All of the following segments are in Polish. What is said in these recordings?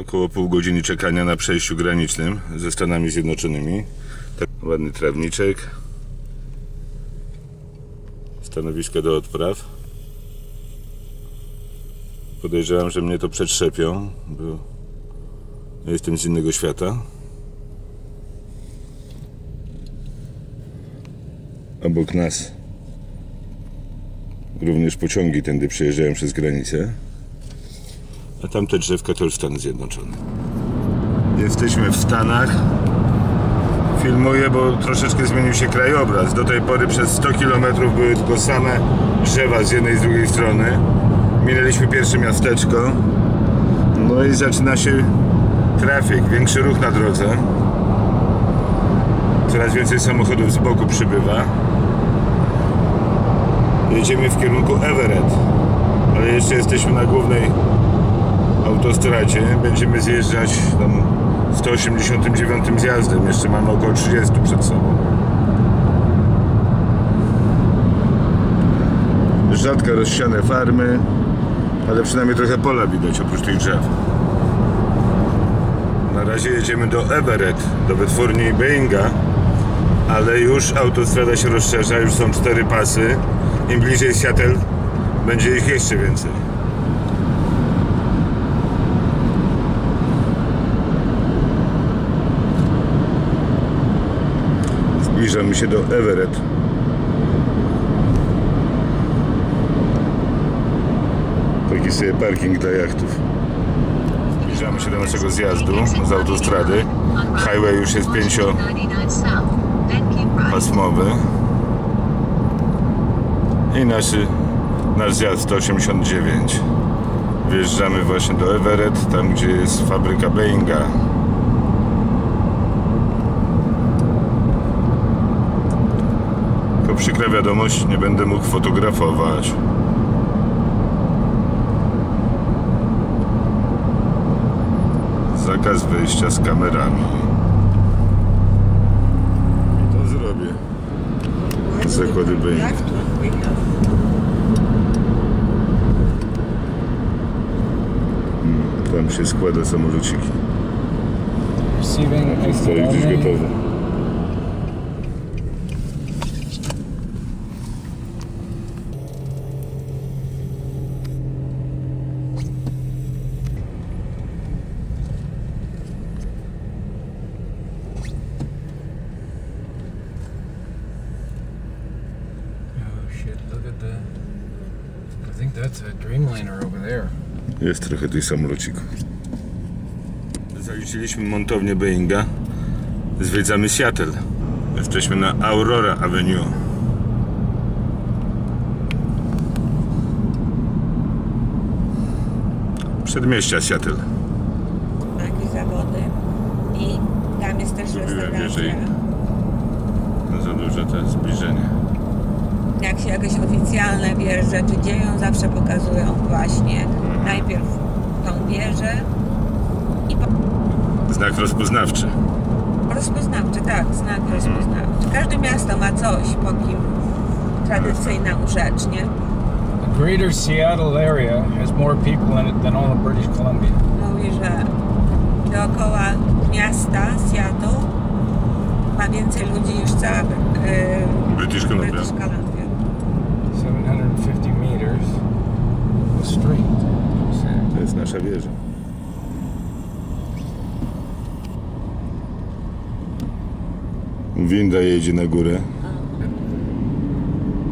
Około pół godziny czekania na przejściu granicznym ze Stanami Zjednoczonymi. Tak, ładny trawniczek. Stanowisko do odpraw. Podejrzewam, że mnie to przetrzepią, bo jestem z innego świata. Obok nas również pociągi tędy przejeżdżają przez granicę. A tamte drzewka to już Stany Zjednoczone. Jesteśmy w Stanach. Filmuję, bo troszeczkę zmienił się krajobraz. Do tej pory przez 100 km były tylko same drzewa z jednej i z drugiej strony. Minęliśmy pierwsze miasteczko. No i zaczyna się trafik, większy ruch na drodze. Coraz więcej samochodów z boku przybywa. Jedziemy w kierunku Everett, ale jeszcze jesteśmy na głównej autostradzie. Będziemy zjeżdżać tam 189 zjazdem. Jeszcze mamy około 30 przed sobą. Rzadko rozsiane farmy, ale przynajmniej trochę pola widać oprócz tych drzew. Na razie jedziemy do Everett, do wytwórni Boeinga, ale już autostrada się rozszerza, już są cztery pasy. Im bliżej Seattle, będzie ich jeszcze więcej. Zbliżamy się do Everett. Taki sobie parking dla jachtów. Zbliżamy się do naszego zjazdu z autostrady. Highway już jest pięciopasmowy. I nasz, nasz zjazd 189. Wjeżdżamy właśnie do Everett, tam gdzie jest fabryka Boeinga. Przykra wiadomość, nie będę mógł fotografować. Zakaz wyjścia z kamerami. I to zrobię. Zakłady Boeinga. Tam się składa samolociki. Stoi gdzieś gotowy. Oh shit, look at the... I think that's a Dreamliner over there. Jest trochę tych samolocików. Zaliczyliśmy montownię Boeinga. Zwiedzamy Seattle. Jesteśmy na Aurora Avenue. Przedmieścia Seattle. jakieś zawody i tam jest też restauracja. wyżej. No za duże to zbliżenie. Jak się jakieś oficjalne wieże rzeczy dzieją, zawsze pokazują właśnie najpierw tą wieżę i po- Znak rozpoznawczy. rozpoznawczy, tak, znak rozpoznawczy. Każde miasto ma coś, po kim tradycyjna rzecz, nie? The greater Seattle area has more people in it than all of British Columbia. Mówi, że dookoła miasta Seattle ma więcej ludzi niż cała yy, British Columbia. British Columbia. To jest nasza wieża. Winda jedzie na górę.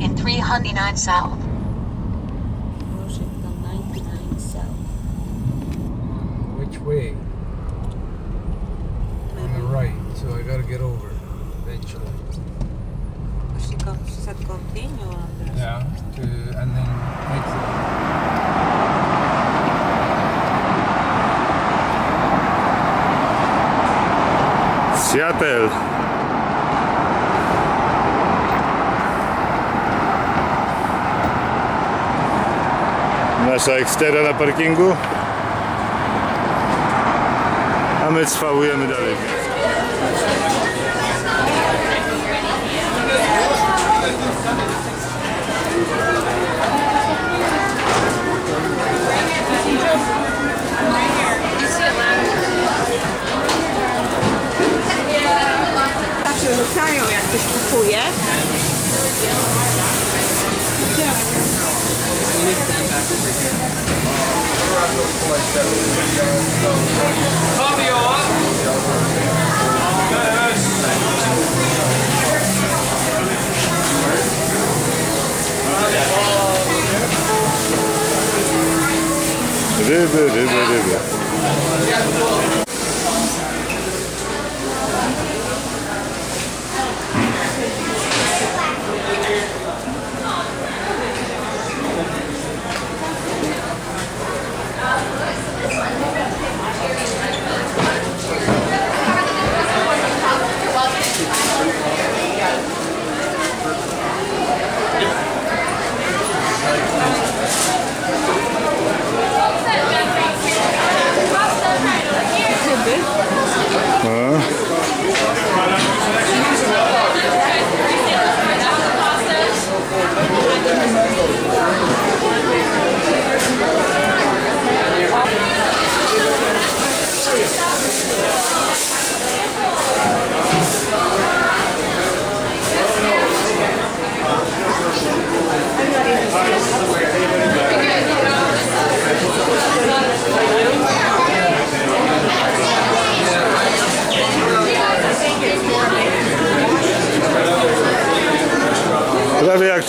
in 309 South. Washington 99 South. Which way? On the right, so I gotta get over eventually. Jeśli przed continue. Yeah, to, and then exit. Seattle. Nasza ekstera na parkingu. A my cwałujemy dalej. Ryby, ryby, ryby. Prawie jak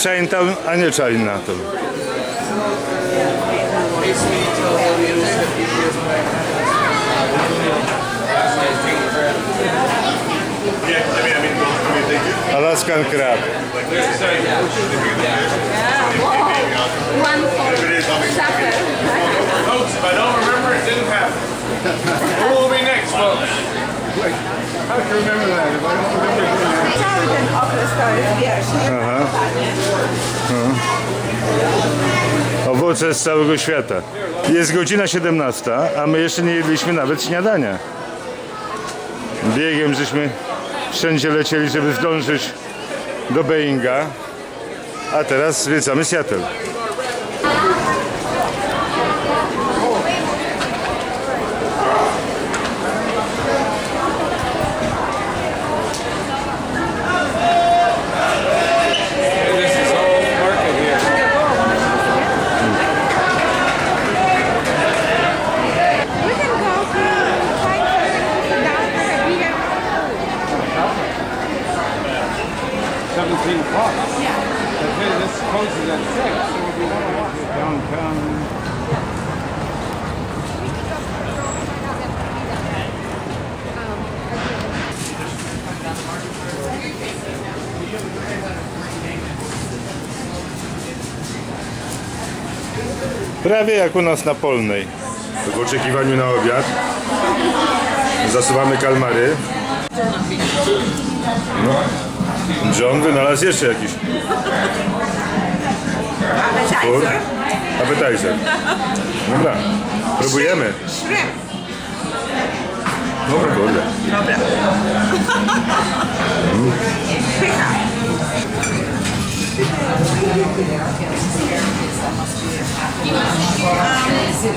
Chinatown, a nie Chinatown. Alaskan crab. Cały ten okres to jest, wiesz, Owoce z całego świata. Jest godzina 17, a my jeszcze nie jedliśmy nawet śniadania. Biegiem żeśmy wszędzie lecieli, żeby zdążyć do Boeinga, a teraz zwiedzamy Seattle. 17 o'clock. Yeah. Okay, this closes at 6. So we'll be downtown. Prawie jak u nas na Polnej. W oczekiwaniu na obiad zasuwamy kalmary. No. John wynalazł jeszcze jakiś kur. Appetizer. Dobra, próbujemy. Shrimp. Dobra, kurde. Dobra. Pycha.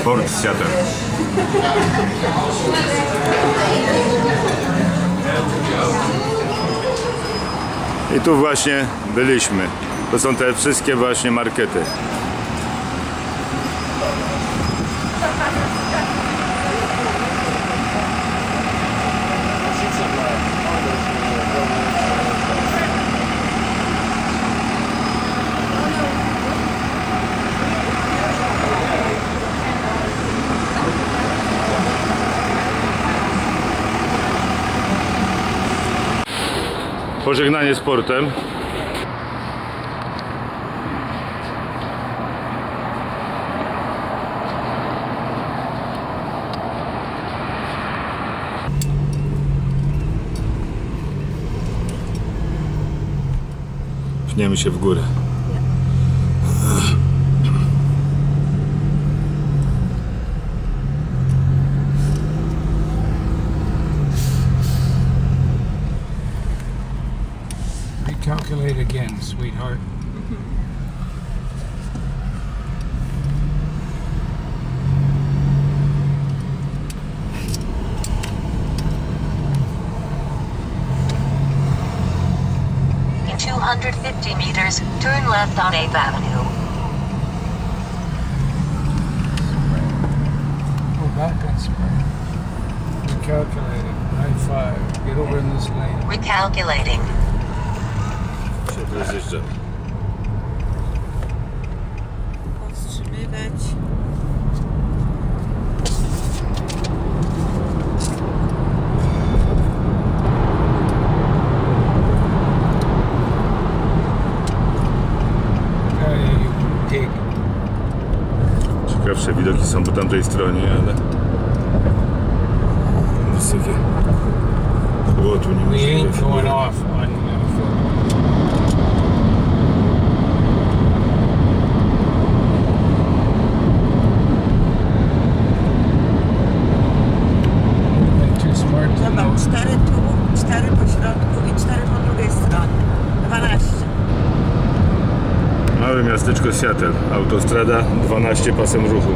Port Seattle. I tu właśnie byliśmy. To są te wszystkie właśnie markety. Pożegnanie z portem. Pniemy się w górę. Recalculate again, sweetheart. In 250 meters, turn left on 8th Avenue. Back on spring. Recalculating. Nine five. Get over in this lane. Recalculating. Rozjeżdżamy. Powstrzymywać. Ciekawsze widoki są po tamtej stronie, ale... Wysokie. Było tu ain't going off on uh, Been too smart to know. Zobacz, cztery tu, cztery po środku i cztery po drugiej stronie. 12. Małe miasteczko Seattle. Autostrada 12 pasem ruchu.